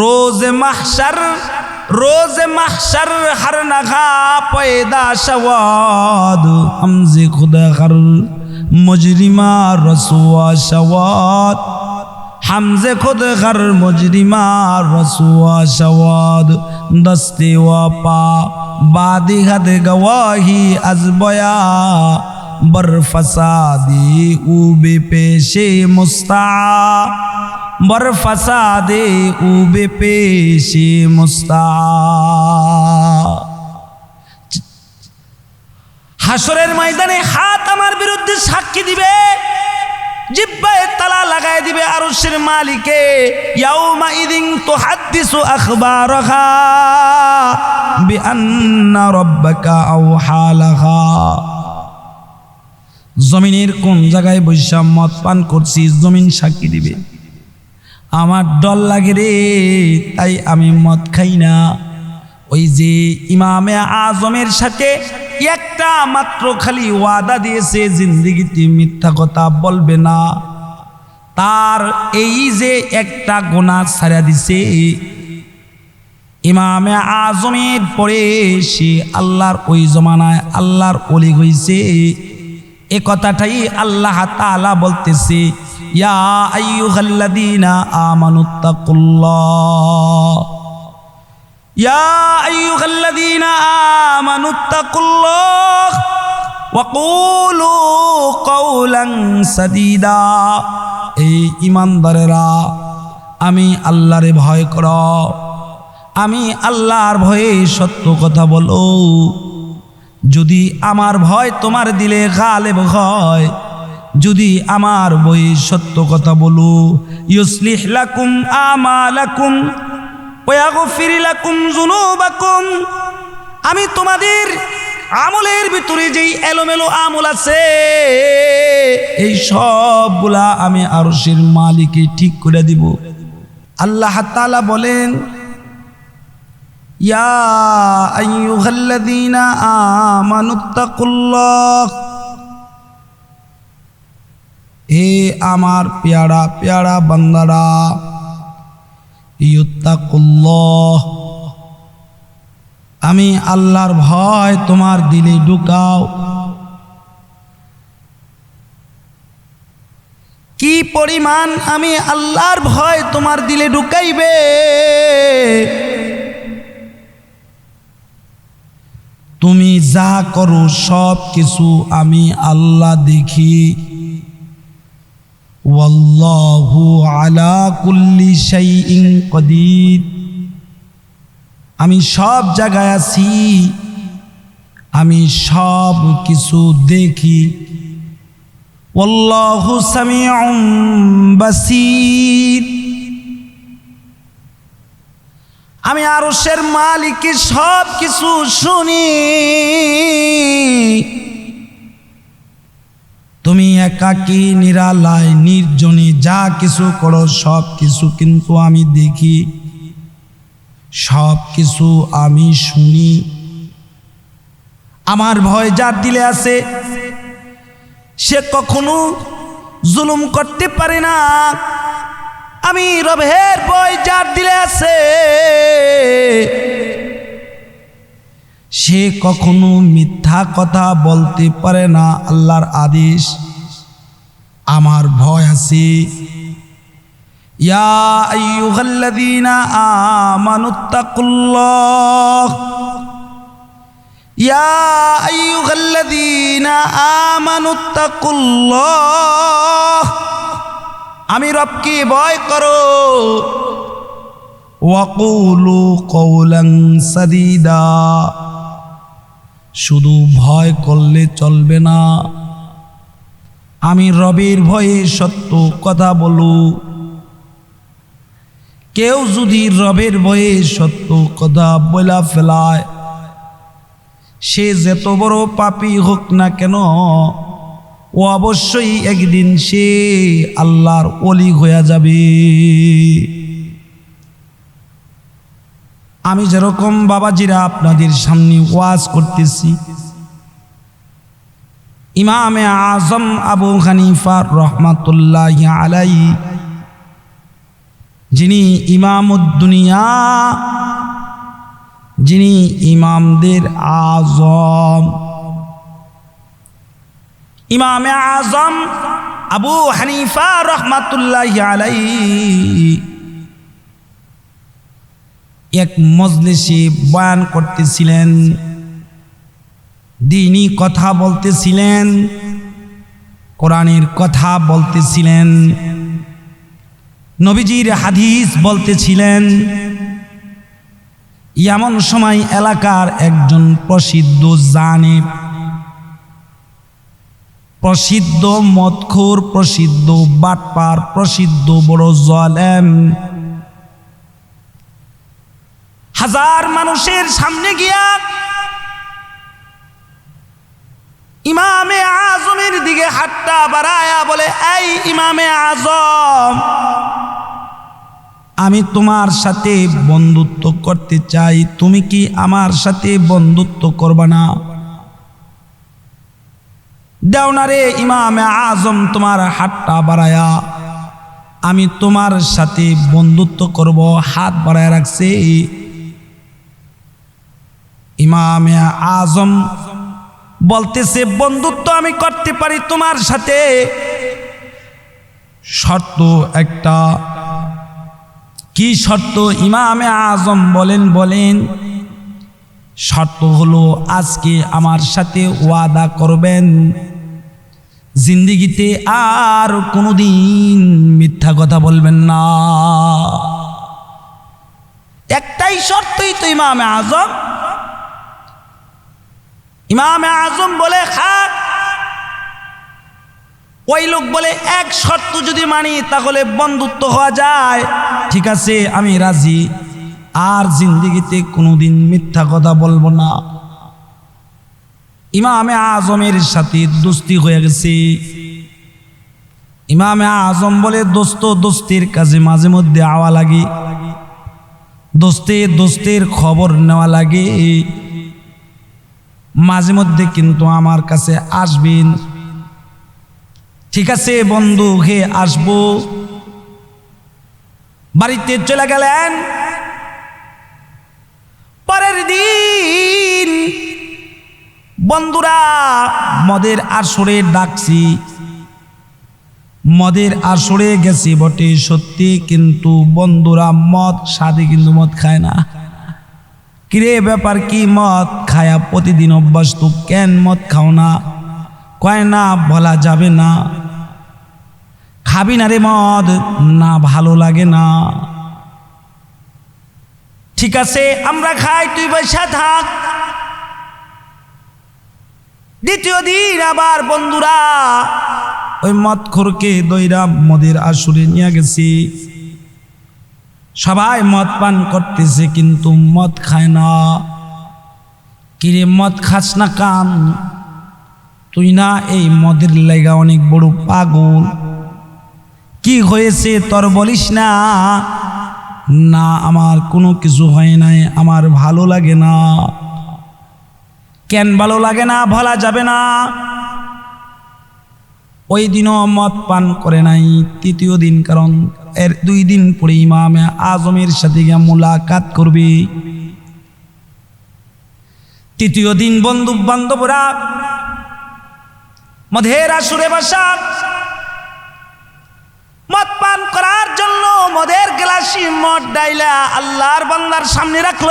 রোজ মাহসার রোজ মাহসার হার নাঘা পয়দা সওয়াদ হামজে খুদা হার মজরিমা রসুয়া সওয়াদ হামজে খুদ ঘর মজরিমা রসুয়া সওয়াদ দস্তে ওয়া পা, বাদি হাদ গওয়াহি আজবয়া বর ফসাদি উবে পেশে মুস্তা। বর ফসাদে উবে পেশে মুস্তা হাসরের ময়দানে হাত আমার বিরুদ্ধে সাক্ষী দিবে, জিব্বায় তালা লাগাই দিবে আরশের মালিকে। ইয়াউমা ইদিন তো হাদিসু আখবারহা বিআন্না রব্বাকা আওহালাহা জমিনের কোন জায়গায় বৈশাম মদ পান করছিস জমিন সাক্ষী দিবে। আমার ডর লাগে রে, তাই আমি মদ খাই না। ওই যে ইমামে আজমের সাথে একটা মাত্র খালি ওয়াদা দিয়েছে, জিন্দিগিতে মিথ্যা কথা বলবে না। তার এই যে একটা গোনা ছাড়া দিছে, ইমামে আজমের পরে সে আল্লাহর ওই জমানায় আল্লাহর অলি হইছে। এ কথাটাই আল্লাহ তাআলা বলতেছে। ইয়া এই ইমানদারেরা আমি আল্লাহরে ভয় কর। আমি আল্লাহর ভয়ে সত্য কথা বলো। যদি আমার ভয় তোমার দিলে গালেব হয় যদি আমার বই সত্য কথা বলো, ইউসলিহ লাকুম আমালাকুম আমি তোমাদের আমলের ভিতরে যেই এলোমেলো আমল আছে, এই সবগুলা আমি আরশের মালিকে ঠিক করে দিব। আল্লাহ তাআলা বলেন, ইয়া আইয়ুহাল্লাযীনা আমানুত্তাকুল্লাহ হে আমার পেয়ারা পেয়ারা বান্দারা, ইউত্তাকুল্লাহ। আমি আল্লাহর ভয় তোমার দিলে ঢুকাও। কি পরিমাণ আমি আল্লাহর ভয় তোমার দিলে ঢুকাইবে? তুমি যা করো সব কিছু আমি আল্লাহ দেখি। আমি সব জায়গায় আছি, আমি সব কিছু দেখি। ওয়াল্লাহু সামিউম বাসীর। আমি মালিকের সব কিছু শুনি। তুমি একাকী নিরালায়, নির্জনে, যা কিছু করো সব কিছু কিন্তু আমি দেখি। সব কিছু আমি শুনি। আমার ভয় যার দিলে আছে, সে কখনো জুলুম করতে পারে না। আমি রবের ভয় যার দিলে আছে সে কখনো মিথ্যা কথা বলতে পারে না আল্লাহর আদেশ। আমার ভয় আছে। ইয়া ইয়া আমি রবকে ভয় করো। ওয়াকুলু কৌলাং সাদিদা। শুধু ভয় করলে চলবে না। আমি রবের ভয়ে সত্য কথা বলু। কেউ যদি রবের ভয়ে সত্য কথা বলা ফেলায়, সে যত বড় পাপি হোক না কেন, ও অবশ্যই একদিন সে আল্লাহর অলি হয়ে যাবে। আমি যেরকম বাবাজিরা আপনাদের সামনে ওয়াজ করতেছি। ইমামে আজম আবু হানিফা রহমাতুল্লাহ আলাই যিনি ইমামুদ্দুনিয়া, যিনি ইমামদের আজম। ইমামে আজম আবু হানিফা রহমাতুল্লাহ আলাই এক মজলিসে বয়ান করতেছিলেন। দিনই কথা বলতেছিলেন। কোরআনের কথা বলতেছিলেন। নবীজির হাদিস বলতেছিলেন এমন সময় এলাকার একজন প্রসিদ্ধ জানে। প্রসিদ্ধ মদখোর, প্রসিদ্ধ বাটপার, প্রসিদ্ধ বড় জলেম। হাজার মানুষের সামনে গিয়া ইমামে আজমের দিকে হাতটা বাড়ায়া বলে, এই ইমামে আজম, আমি তোমার সাথে বন্ধুত্ব করতে চাই। তুমি কি আমার সাথে বন্ধুত্ব করবা না? দেওনারে ইমামে আজম, তোমার হাতটা বাড়ায়া। আমি তোমার সাথে বন্ধুত্ব করব। হাত বাড়ায় রাখছে। ইমামে আজম বলতেছে, বন্ধুত্ব আমি করতে পারি তোমার সাথে। শর্ত একটা। কি শর্ত? ইমামে আজম বলেন বলেন, শর্ত হলো আজকে আমার সাথে ওয়াদা করবেন। জিন্দিগিতে আর কোনোদিন মিথ্যা কথা বলবেন না। একটাই শর্তই তো ইমামে আজম। ইমামে আজম বলে খাক ওই লোক বলে, এক শর্ত যদি মানি, তাহলে বন্ধুত্ব হওয়া যায়। ঠিক আছে, আমি রাজি। আর জিন্দিগিতে কোনোদিন মিথ্যা কথা বলব না। ইমামে আজমের সাথে দোস্তি হয়ে গেছে। ইমামে আজম বলে, দোস্ত, দোস্তির কাজে মাঝে মধ্যে আওয়া লাগে। দোস্তে, দোস্তের খবর নেওয়া লাগে। মাঝে মধ্যে কিন্তু আমার কাছে আসবেন। ঠিক আছে, বন্ধু, হে, আসব। বাড়িতে চলে গেলেন। পরের দিন বন্ধুরা মদের আসরে ডাকছি। মদের আসরে গেছি বটে, সত্যি কিন্তু বন্ধুরা মদ সাদে কিন্তু মদ খায় না। কিরে ব্যাপার কি মদ খায়া প্রতিদিন অভ্যাস তো কেন মদ খাও না? কয় না, বলা যাবে না। খাবি না রে মদ, না ভালো লাগে না। ঠিক আছে, আমরা খাই, তুই পয়সা থাক। দ্বিতীয় দিন আবার বন্ধুরা, ওই মদ খোরকে দইরা মদের আসরে নিয়ে গেছি। সবাই মদ পান করতেছে, কিন্তু মদ খায় না। কিরে, মদ খাস না কান? তুই না এই মদের লেগা অনেক বড় পাগল। কি হয়েছে তোর বলিস না? না, আমার কোনো কিছু হয় নাই, আমার ভালো লাগে না। কেন ভালো লাগে না, ভোলা যাবে না। ওই দিনও মদ পান করে নাই, তৃতীয় দিন কারণ এর দুই দিন পরে ইমামে আজমের সাথে গিয়ে মোলাকাত করবে। তৃতীয় দিন বন্ধু বান্ধবরা, মধের আসুরে বাসা, মদ পান করার জন্য মদের গ্লাসি মদ ডাইলা আল্লাহর বান্দার সামনে রাখল।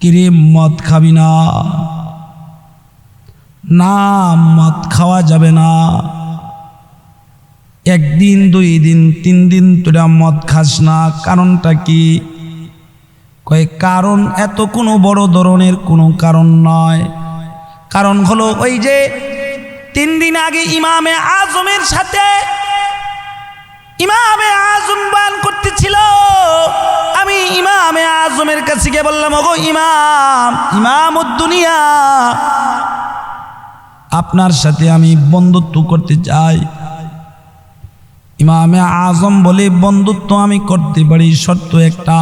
কিরে মদ খাবি না? না, মদ খাওয়া যাবে না। একদিন দুই দিন তিন দিন তোরা মদ খাস না। কারণটা কি? কয়, কারণ এত কোনো বড় ধরনের কোনো কারণ নয়। কারণ হলো ওই যে তিন দিন আগে ইমামে আজমের সাথে ইমামে আজম বান করতেছিল। আমি ইমামে আজমের কাছে গিয়ে বললাম, ওগো ইমাম ইমাম দুনিয়া আপনার সাথে আমি বন্ধুত্ব করতে চাই। ইমামে আজম বলে, বন্ধুত্ব আমি করতে পারি, শর্ত একটা।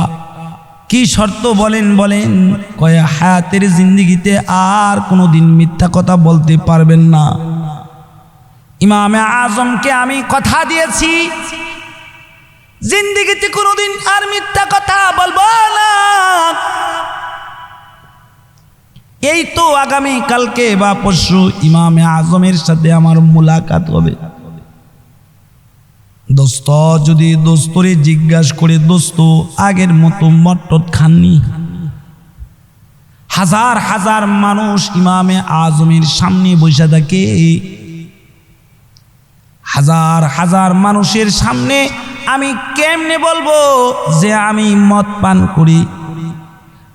কি শর্ত? বলেন বলেন, কয়ে, হায়াতের জিন্দিগিতে আর কোনো দিন মিথ্যা কথা বলতে পারবেন না। ইমামে আজমকে আমি কথা দিয়েছি, জিন্দিগিতে কোনোদিন আর মিথ্যা কথা বলব না। এই তো আগামী কালকে বা পরশু ইমামে আজমের সাথে আমার মোলাকাত হবে। দোস্ত, যদি দোস্তরে জিজ্ঞাসা করে, দোস্ত, আগের মতো মটট খাননি? হাজার হাজার মানুষ ইমামে আজমের সামনে বসে থাকে। হাজার হাজার মানুষের সামনে আমি কেমনে বলব যে আমি মদ পান করি?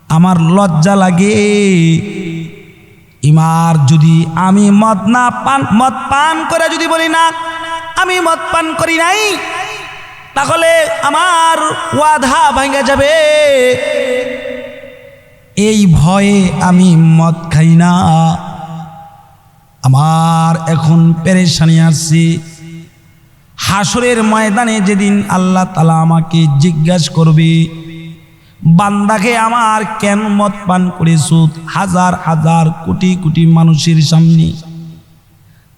আমার লজ্জা লাগে। ইমার যদি আমি মদ না পান, মদ পান করে যদি বলি না আমি মদ পান করি নাই, তাহলে আমার ওয়াধা ভেঙে যাবে। এই ভয়ে আমি মদ খাই না। আমার এখন পেরেশানি আসছে হাসরের ময়দানে যেদিন আল্লাহ তালা আমাকে জিজ্ঞাসা করবে, বান্দাকে আমার কেন মদ পান করেছ? হাজার হাজার কোটি কোটি মানুষের সামনে।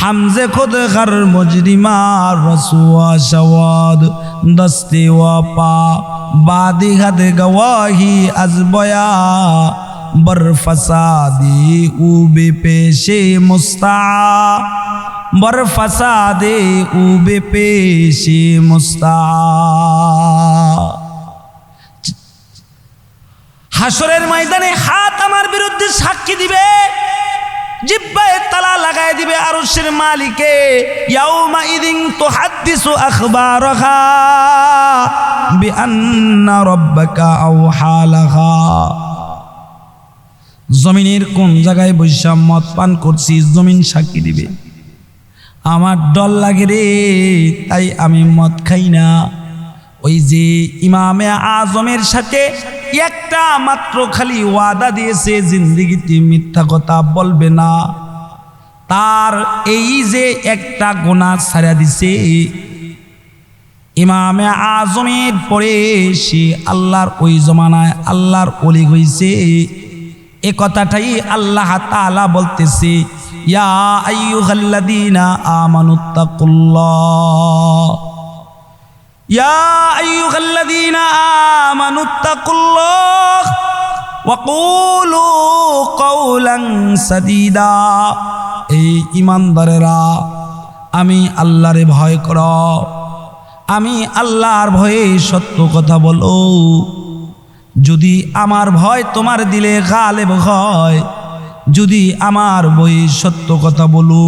হামজে খুদ ঘর মজরিমার রসুয়া সওয়াদ, দস্তি ওয়া পা, বাদি হাত গওয়াহি আজবয়া বর ফসাদি উ পেশে মুস্তা, বর ফসাদে উ পেশে মুস্তা। হাসরের ময়দানে হাত আমার বিরুদ্ধে সাক্ষী দিবে। জিব্বায় তালা লাগাই দিবে আরশের মালিকে ইদিন তুহাদ্দিসু আখবারহা বিআন্না রাব্বাকা জমিনের কোন জায়গায় বৈশা মদ পান করছি, জমিন সাক্ষী দিবে। আমার ডর লাগে রে, তাই আমি মদ খাই না। ওই যে ইমামে আজমের সাথে একটা মাত্র খালি ওয়াদা দিয়েছে, জিন্দিগিতে মিথ্যা কথা বলবে না। তার এই যে একটা গোনা ছাড়া দিছে, ইমামে আজমের পরে সে আল্লাহর ওই জমানায় আল্লাহর অলি হইছে। এ কথাটাই আল্লাহ তাআলা বলতেছে, ইয়া আইয়ুহাল্লাযীনা আমানুত্তাকুল্লাহ ইয়া আইয়ুহাল্লাযীনা আমানুত্তাকুল্লাহ ওয়া কুলু কওলান সাদীদা। এই ইমানদারেরা আমি আল্লাহরে ভয় কর। আমি আল্লাহর ভয়ে সত্য কথা বলো। যদি আমার ভয় তোমার দিলে গালেব হয়, যদি আমার বই সত্য কথা বলো,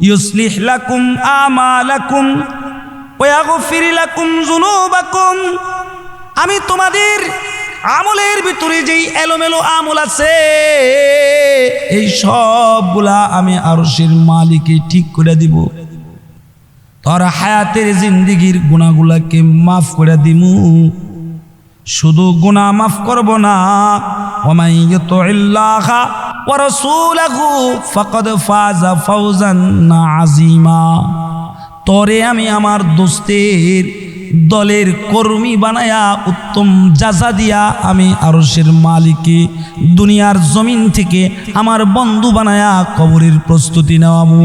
ইউসলিহ লাকুম আমালাকুম আমি তোমাদের আমলের ভিতরে যেই এলোমেলো আমল আছে, এই সবগুলা আমি আরশের মালিকে ঠিক করে দিব। তোর হায়াতের জিন্দিগির গুণাগুলাকে মাফ করে দিমু শুধু গুনাহ মাফ করব না ফাকাদ ফাজা ফাওজান আযীমা। তরে আমি আমার দোস্তের দলের কর্মী বানায়া উত্তম যাজা দিয়া আমি আরসের মালিকে দুনিয়ার জমিন থেকে আমার বন্ধু বানায়া কবরের প্রস্তুতি নেওয়াবো।